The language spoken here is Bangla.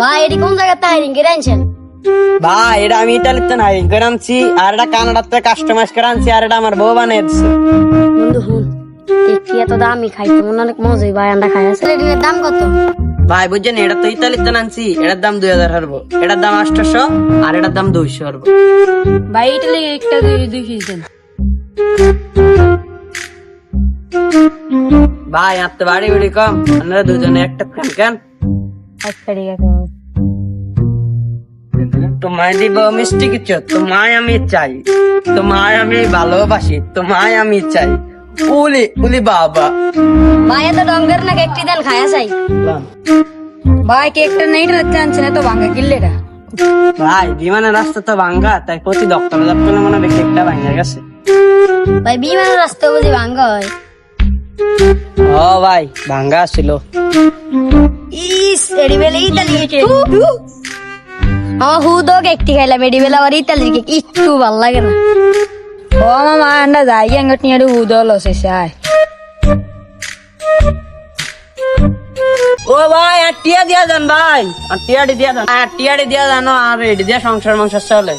ভাই এটি কোন জায়গায় তাই কে আনছেন? ভাই এটা আমি করে আনছি আর এটা কানাডাতে কাস্টমাইজ করে আনছি আর এটা আমার বউ বানিয়ে দিচ্ছে বন্ধু হুন দেখি এত দামি খাইতে মনে অনেক মজাই ভাই আন্ডা খাই আছে। এটির দাম কত? ভাই বুঝছেন এটা তো ইতালিতে আনছি এটার দাম দুই হাজার হারবো। এটার দাম আটশোশো আর এটার দাম দুইশো হারবো। ভাই এটা লেগে একটা দুই দুই কেজি ভাই আর তো বাড়ি বাড়ি কম আপনারা দুজনে একটা ফ্যান কেন? আচ্ছা ঠিক আছে তোমায় দিব মিষ্টি কিছু তোমায় আমি চাই। তোমায় আমি ভালোবাসি তোমায় আমি চাই। উলি উলি বাবা। ভাই এত ডঙ্গের না কেকটি দেন খায়া চাই? ভাই কেকটা নেই রাখতে আনছেন এত ভাঙা কিল্লেটা ভাই বিমানের রাস্তা তো ভাঙ্গা তাই প্রতি দপ্তরে দপ্তরে মনে হয় কেকটা ভাঙ্গা গেছে। ভাই বিমানের রাস্তা বুঝি ভাঙ্গা হয়? ও ভাই ভাঙ্গা ছিল। ইস এডি বেলে আমার হুদো কেকটি খাইলাম এডি বেলা আবার ইতালি কেক একটু ভালো লাগে না। ও মামা আন্ডা যাই আঙ্গট নিয়ে হুদো লসে চাই ও ভাই আর টিয়া দিয়া যান ভাই। আর টিয়াটি দিয়া যান আর টিয়াটি দিয়া জানো আর এটি দিয়া সংসার মাংস চলে